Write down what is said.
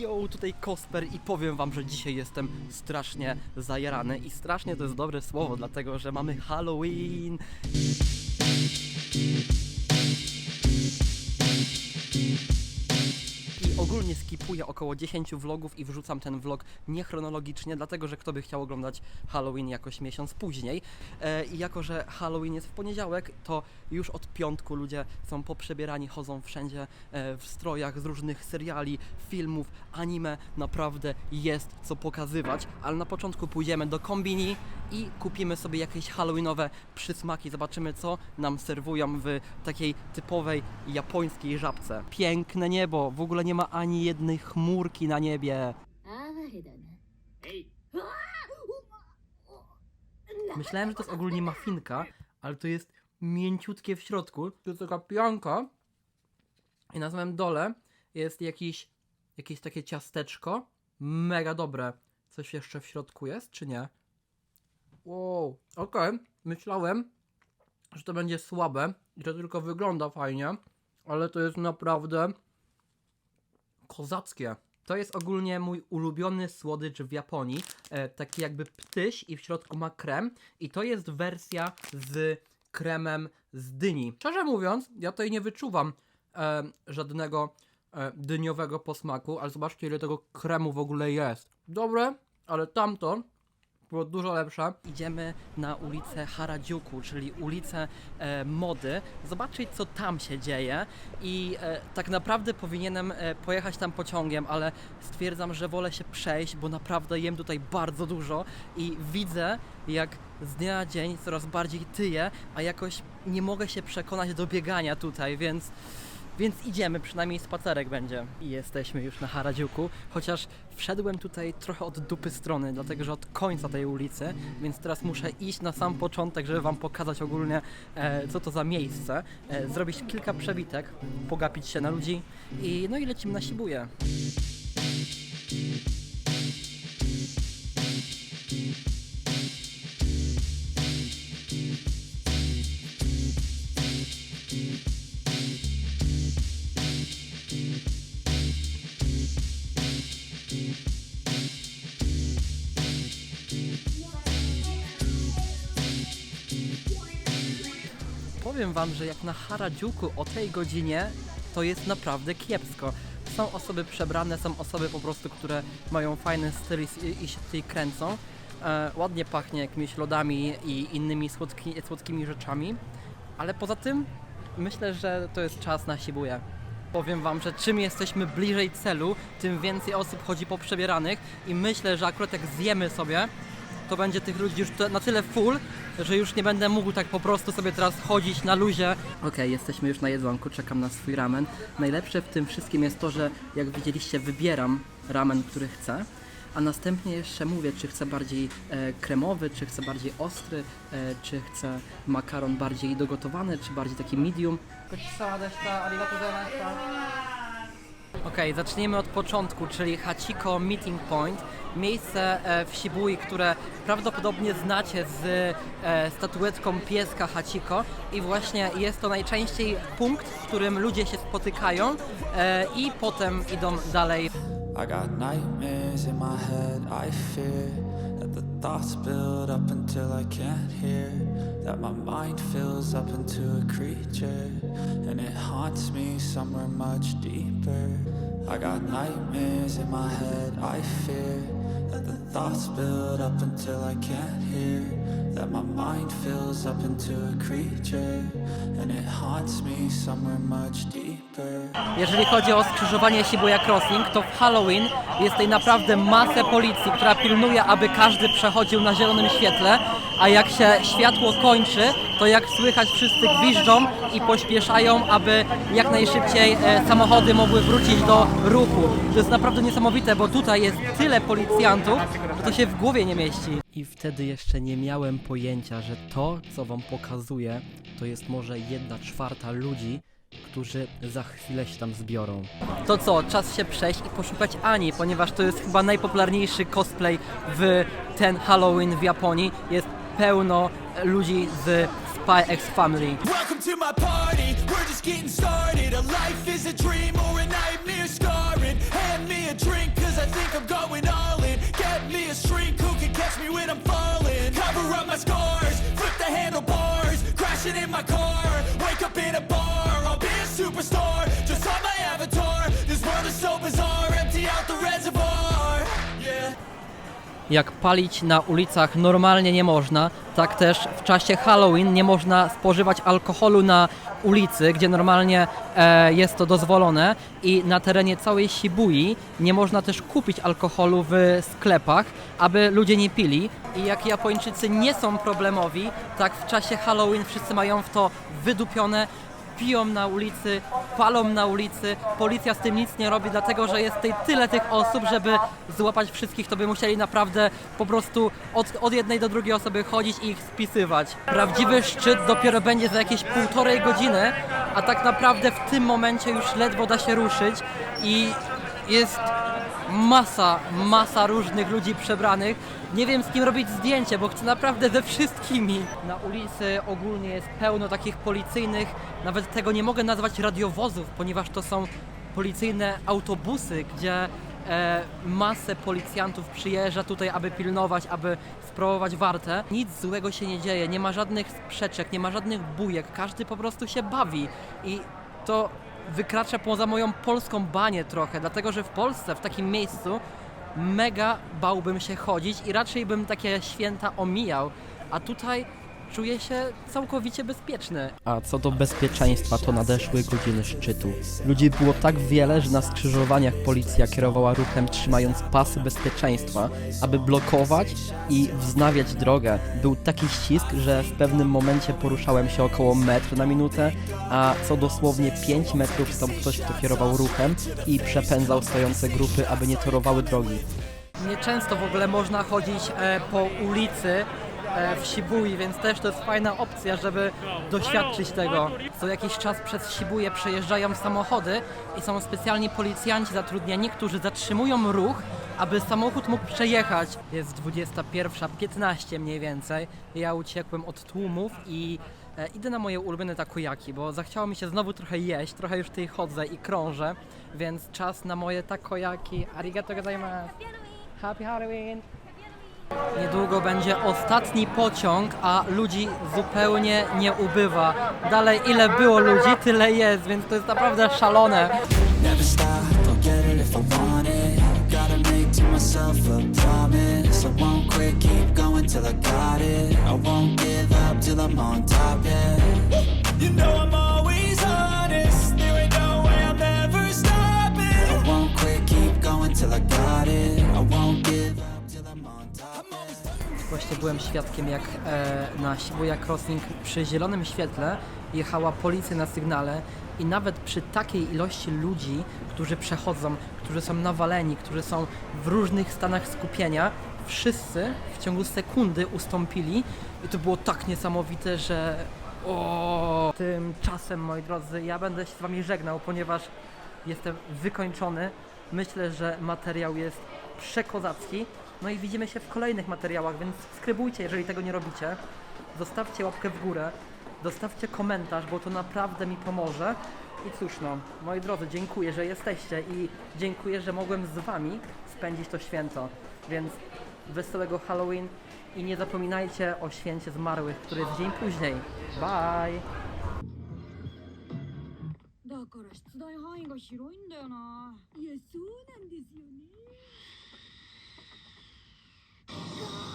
Yo, tutaj Kosper i powiem wam, że dzisiaj jestem strasznie zajarany i strasznie to jest dobre słowo, dlatego że mamy Halloween. Ogólnie skipuję około 10 vlogów i wrzucam ten vlog niechronologicznie, dlatego że kto by chciał oglądać Halloween jakoś miesiąc później. E, I jako, że Halloween jest w poniedziałek, to już od piątku ludzie są poprzebierani, chodzą wszędzie e, w strojach z różnych seriali, filmów, anime. Naprawdę jest co pokazywać, ale na początku pójdziemy do kombini i kupimy sobie jakieś halloweenowe przysmaki. Zobaczymy, co nam serwują w takiej typowej japońskiej żabce. Piękne niebo, w ogóle nie ma ani jednej chmurki na niebie. Myślałem, że to jest ogólnie mafinka, ale to jest mięciutkie w środku. To jest taka pianka i na samym dole jest jakiś, jakieś takie ciasteczko. Mega dobre. Coś jeszcze w środku jest, czy nie? Wow, okej. Okay. Myślałem, że to będzie słabe i że tylko wygląda fajnie, ale to jest naprawdę kozackie. To jest ogólnie mój ulubiony słodycz w Japonii. E, taki jakby ptyś i w środku ma krem. I to jest wersja z kremem z dyni. Szczerze mówiąc, ja tutaj nie wyczuwam e, żadnego e, dyniowego posmaku, ale zobaczcie ile tego kremu w ogóle jest. Dobre, ale tamto było dużo lepsze. Idziemy na ulicę Harajuku, czyli ulicę e, mody, zobaczyć co tam się dzieje i e, tak naprawdę powinienem e, pojechać tam pociągiem, ale stwierdzam, że wolę się przejść, bo naprawdę jem tutaj bardzo dużo i widzę jak z dnia na dzień coraz bardziej tyję, a jakoś nie mogę się przekonać do biegania tutaj, więc więc idziemy, przynajmniej spacerek będzie. I jesteśmy już na Harajuku, chociaż wszedłem tutaj trochę od dupy strony, dlatego że od końca tej ulicy, więc teraz muszę iść na sam początek, żeby wam pokazać ogólnie e, co to za miejsce, e, zrobić kilka przebitek, pogapić się na ludzi i no i lecimy na Shibuya. Powiem wam, że jak na Harajuku o tej godzinie, to jest naprawdę kiepsko. Są osoby przebrane, są osoby po prostu, które mają fajny styl i, i się tutaj kręcą. E, ładnie pachnie jakimiś lodami i innymi słodki, słodkimi rzeczami. Ale poza tym myślę, że to jest czas na Shibuya. Powiem wam, że czym jesteśmy bliżej celu, tym więcej osób chodzi po przebieranych i myślę, że akurat jak zjemy sobie, to będzie tych ludzi już na tyle full, że już nie będę mógł tak po prostu sobie teraz chodzić na luzie. Okej, jesteśmy już na jedzonku, czekam na swój ramen. Najlepsze w tym wszystkim jest to, że jak widzieliście, wybieram ramen, który chcę. A następnie jeszcze mówię, czy chcę bardziej e, kremowy, czy chcę bardziej ostry, e, czy chcę makaron bardziej dogotowany, czy bardziej taki medium. Okej, zacznijmy od początku, czyli Hachiko Meeting Point. Miejsce e, w Shibui, które prawdopodobnie znacie z e, statuetką pieska Hachiko i właśnie jest to najczęściej punkt, w którym ludzie się spotykają e, i potem idą dalej I got nightmares in my head, I fear that the thoughts build up until I can't hear. That my mind fills up into a creature and it haunts me somewhere much deeper. I got nightmares in my head, I fear that the thoughts build up until I can't hear. That my mind fills up into a creature and it haunts me somewhere much deeper. Jeżeli chodzi o skrzyżowanie Shibuya Crossing, to w Halloween jest tutaj naprawdę masę policji, która pilnuje, aby każdy przechodził na zielonym świetle, a jak się światło kończy, to jak słychać wszyscy gwiżdżą i pośpieszają, aby jak najszybciej e, samochody mogły wrócić do ruchu. To jest naprawdę niesamowite, bo tutaj jest tyle policjantów, że to się w głowie nie mieści. I wtedy jeszcze nie miałem pojęcia, że to, co wam pokazuję, to jest może jedna czwarta ludzi, którzy za chwilę się tam zbiorą. To co, czas się przejść i poszukać Ani, ponieważ to jest chyba najpopularniejszy cosplay w ten Halloween w Japonii. Jest pełno ludzi z Spy X Family. Welcome to my party, we're just getting started. A life is a dream or a nightmare scarring. Hand me a drink, cause I think I'm going all in. Get me a shrink who can catch me when I'm falling. Cover up my scars, flip the handlebars, crashing in my car. Wake up in a bar, I'll be a superstar. Jak palić na ulicach normalnie nie można, tak też w czasie Halloween nie można spożywać alkoholu na ulicy, gdzie normalnie e, jest to dozwolone i na terenie całej Shibui nie można też kupić alkoholu w sklepach, aby ludzie nie pili. I jak Japończycy nie są problemowi, tak w czasie Halloween wszyscy mają w to wydupione, piją na ulicy, palą na ulicy, policja z tym nic nie robi, dlatego że jest tutaj tyle tych osób, żeby złapać wszystkich, to by musieli naprawdę po prostu od, od jednej do drugiej osoby chodzić i ich spisywać. Prawdziwy szczyt dopiero będzie za jakieś półtorej godziny, a tak naprawdę w tym momencie już ledwo da się ruszyć i jest masa, masa różnych ludzi przebranych. Nie wiem z kim robić zdjęcie, bo chcę naprawdę ze wszystkimi. Na ulicy ogólnie jest pełno takich policyjnych, nawet tego nie mogę nazwać radiowozów, ponieważ to są policyjne autobusy, gdzie e, masę policjantów przyjeżdża tutaj, aby pilnować, aby sprawować wartę. Nic złego się nie dzieje, nie ma żadnych sprzeczek, nie ma żadnych bujek, każdy po prostu się bawi i to wykracza poza moją polską banię trochę, dlatego że w Polsce, w takim miejscu, mega bałbym się chodzić i raczej bym takie święta omijał, a tutaj czuję się całkowicie bezpieczny. A co do bezpieczeństwa, to nadeszły godziny szczytu. Ludzi było tak wiele, że na skrzyżowaniach policja kierowała ruchem trzymając pasy bezpieczeństwa, aby blokować i wznawiać drogę. Był taki ścisk, że w pewnym momencie poruszałem się około metr na minutę, a co dosłownie 5 metrów stał ktoś, kto kierował ruchem i przepędzał stojące grupy, aby nie torowały drogi. Nieczęsto w ogóle można chodzić e, po ulicy w Shibui, więc też to jest fajna opcja, żeby doświadczyć tego. Co jakiś czas przez Shibuję przejeżdżają samochody i są specjalni policjanci zatrudnieni, którzy zatrzymują ruch, aby samochód mógł przejechać. Jest 21.15 mniej więcej. Ja uciekłem od tłumów i e, idę na moje ulubione takoyaki, bo zachciało mi się znowu trochę jeść, trochę już tutaj chodzę i krążę, więc czas na moje takoyaki. Arigato gozaimasu. Happy Halloween! Niedługo będzie ostatni pociąg, a ludzi zupełnie nie ubywa. Dalej ile było ludzi, tyle jest, więc to jest naprawdę szalone. Never stop, I'll get it Właśnie byłem świadkiem, jak e, na Shibuya Crossing przy zielonym świetle jechała policja na sygnale i nawet przy takiej ilości ludzi, którzy przechodzą, którzy są nawaleni, którzy są w różnych stanach skupienia, wszyscy w ciągu sekundy ustąpili i to było tak niesamowite, że o tymczasem, moi drodzy, ja będę się z wami żegnał, ponieważ jestem wykończony. Myślę, że materiał jest przekozacki. No i widzimy się w kolejnych materiałach, więc subskrybujcie, jeżeli tego nie robicie. Zostawcie łapkę w górę, zostawcie komentarz, bo to naprawdę mi pomoże. I cóż no, moi drodzy, dziękuję, że jesteście i dziękuję, że mogłem z wami spędzić to święto. Więc wesołego Halloween i nie zapominajcie o święcie zmarłych, który jest dzień później. Bye! だから出題範囲が広いんだよないやそうなんですよね God.